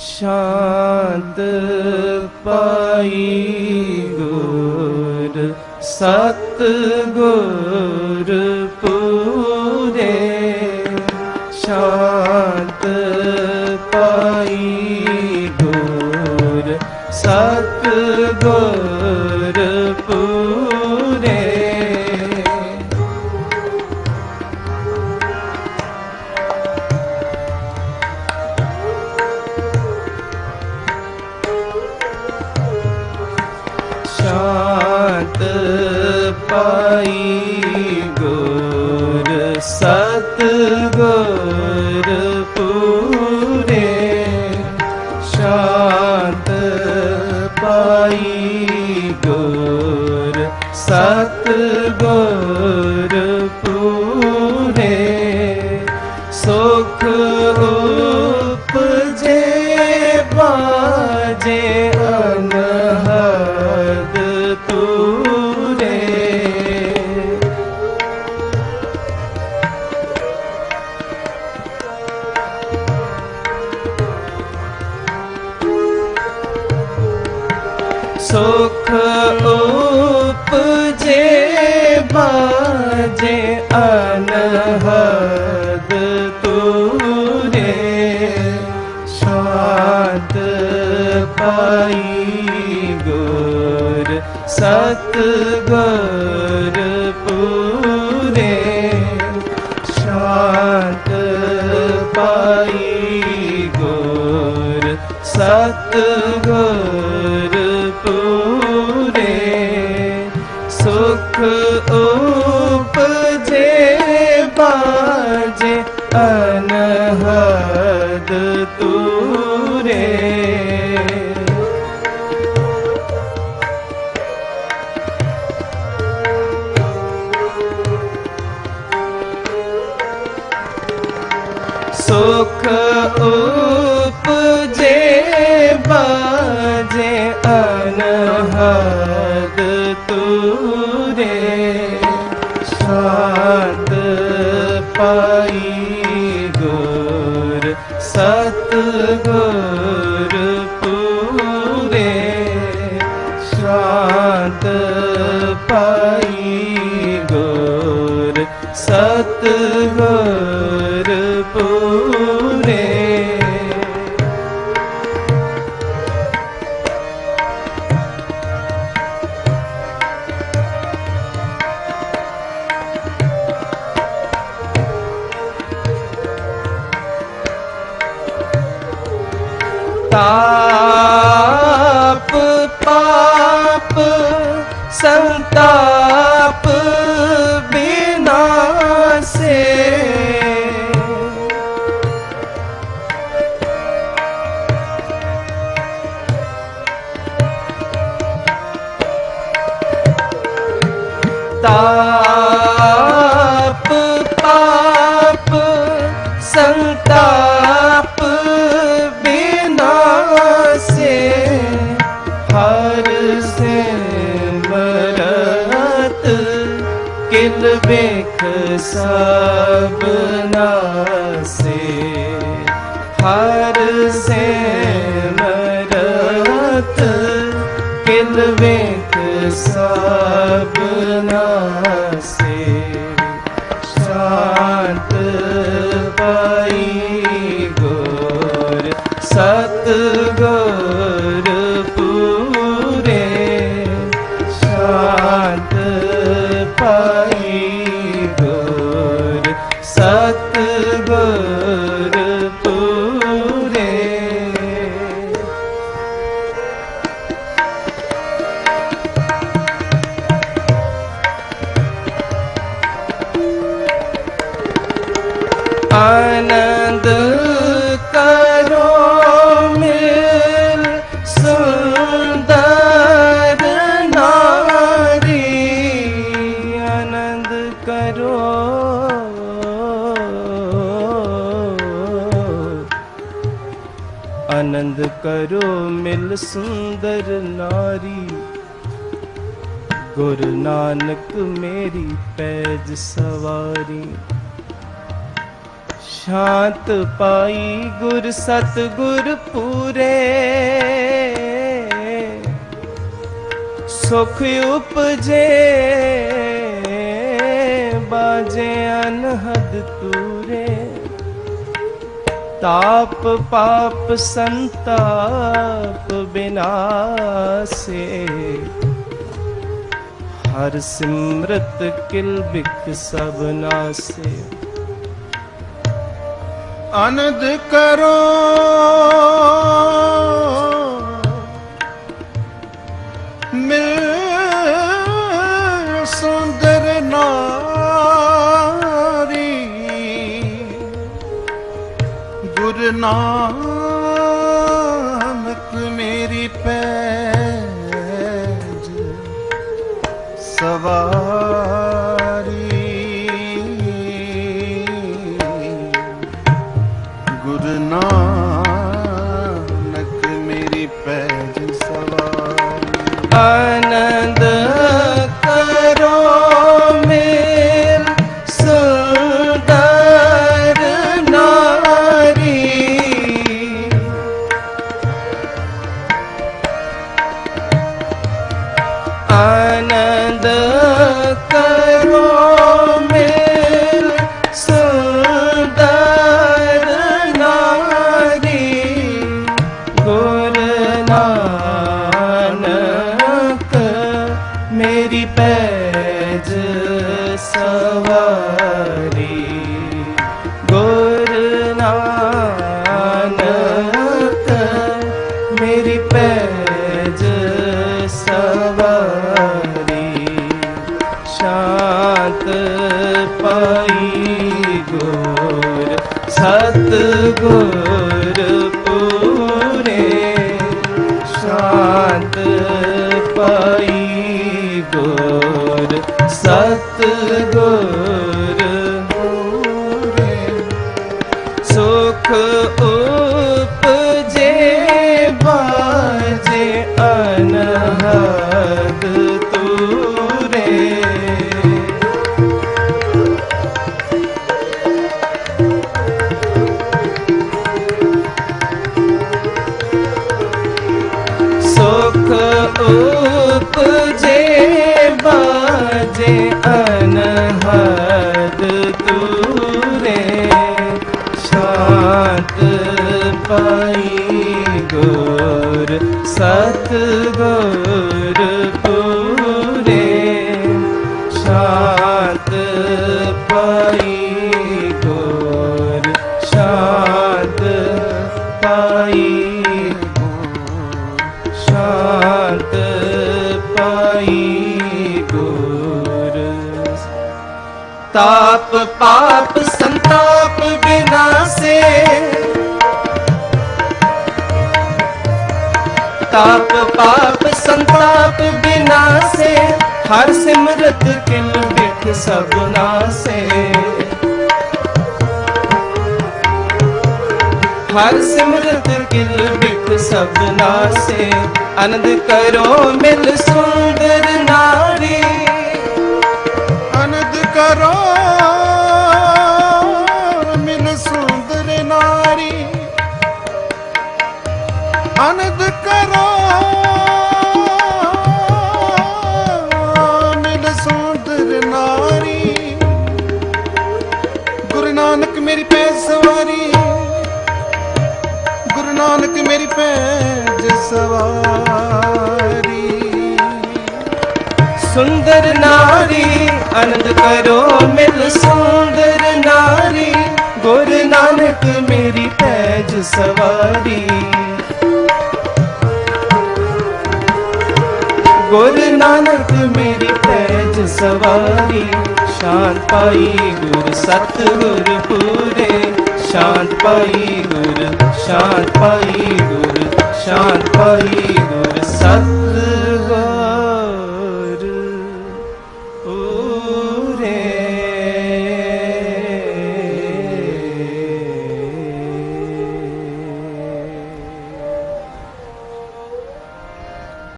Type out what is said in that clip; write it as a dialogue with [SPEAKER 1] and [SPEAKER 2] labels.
[SPEAKER 1] ਸ਼ਾਂਤ ਪਾਈ ਗੁਰ ਸਤ ਗੁਰ ਪੂਰੇ। ਸ਼ਾਂਤ ਪਾਈ ਗੁਰ ਸਤ ਗੁਰ ਪੂਰੇ। ਪਾਈ ਗੁਰ ਸਤ ਗੁਰ ਪੂਰੇ ਸ਼ਾਂਤ ਪਾਈ ਗੁਰ ਸਤ ਗੁਰ ਪੂਰੇ ਸੁਖ ਉਪਜੇ ਸੁਖ ਉਪਜੇ ਬਾਜੇ ਅਨਹਦ ਤੂਰੇ ਸ਼ਾਂਤ ਪਾਈ ਗੁਰ ਸਤ ਗੁਰ ਸੁਖ ਉਪਜੇ ਬਾਜੇ ਅਨਹਦ ਤੂਰੇ ਸੁਖ ਉਪਜੇ ਬਾਜੇ ਅਨਹਦ ਤੂਰੇ ਪਾਈ ਸੰਤਾਪ ਬਿਨਾਸੇ ਤਾਪ ਵੇਖ ਸਭ ਨਾਸੇ ਹਰ ਸਿਮਰਤ ਕਿਲ ਵੇਖ ਸਭ ਨਾਸੇ ਸ਼ਾਂਤ ਪਾਈ ਗੁਰ ਸਤ ਗੁਰ ਕਰੋ ਮਿਲ ਸੁੰਦਰ ਨਾਰੀ। ਗੁਰ ਨਾਨਕ ਮੇਰੀ ਪੈਜ ਸਵਾਰੀ। ਸ਼ਾਂਤ ਪਾਈ ਗੁਰ ਸਤ ਗੁਰ ਪੂਰੇ। ਸੁਖ ਉਪਜੇ, ਬਾਜੇ ਅਨਹਦ ਤੂਰੇ ਤਾਪ ਪਾਪ ਸੰਤਾਪ ਬਿਨਾਸੇ ਹਰ ਸਿਮਰਤ ਕਿਲ ਬਿਕ ਸਭ ਨਾਸੇ
[SPEAKER 2] ਅਨੰਦ ਕਰੋ। ਸਵਾਰੀ
[SPEAKER 1] ਪਾਈ ਪਾਈ ਗੁਰ ਸਤ ਗੁਰ ਪੂਰੇ ਸ਼ਾਂਤ ਪਾਈ ਗੁਰ ਸ਼ਾਂਤ ਪਾਈ ਸ਼ਾਂਤ ਪਾਈ ਗੁਰ। ਤਾਪ ਪਾਪ ਸੰਤਾਪ ਬਿਨਾਸੇ ਤਾਪ ਪਾਪ ਸੰਤਾਪ ਬਿਨਾਸੇ ਹਰ ਸਿਮਰਤ ਕਿਲ ਬਿਖ ਸਭ ਨਾਸੇ ਹਰ ਸਿਮਰਤ ਕਿਲ ਬਿਖ ਸਭ ਨਾਸੇ ਆਨੰਦ ਕਰੋ ਮਿਲ ਸੁੰਦਰ
[SPEAKER 2] ਸੁੰਦਰ ਨਾਰੀ,
[SPEAKER 1] ਆਨੰਦ ਕਰੋ ਮਿਲ ਸੁੰਦਰ ਨਾਰੀ। ਗੁਰ ਨਾਨਕ ਮੇਰੀ ਪੈਜ ਸਵਾਰੀ। ਗੁਰ ਨਾਨਕ ਮੇਰੀ ਪੈਜ ਸਵਾਰੀ। ਸ਼ਾਂਤ ਪਾਈ ਗੁਰ ਸਤਗੁਰ ਪੂਰੇ। ਸ਼ਾਂਤ ਪਾਈ ਗੁਰ, ਸ਼ਾਂਤ ਪਾਈ ਗੁਰ, ਸ਼ਾਂਤ ਪਾਈ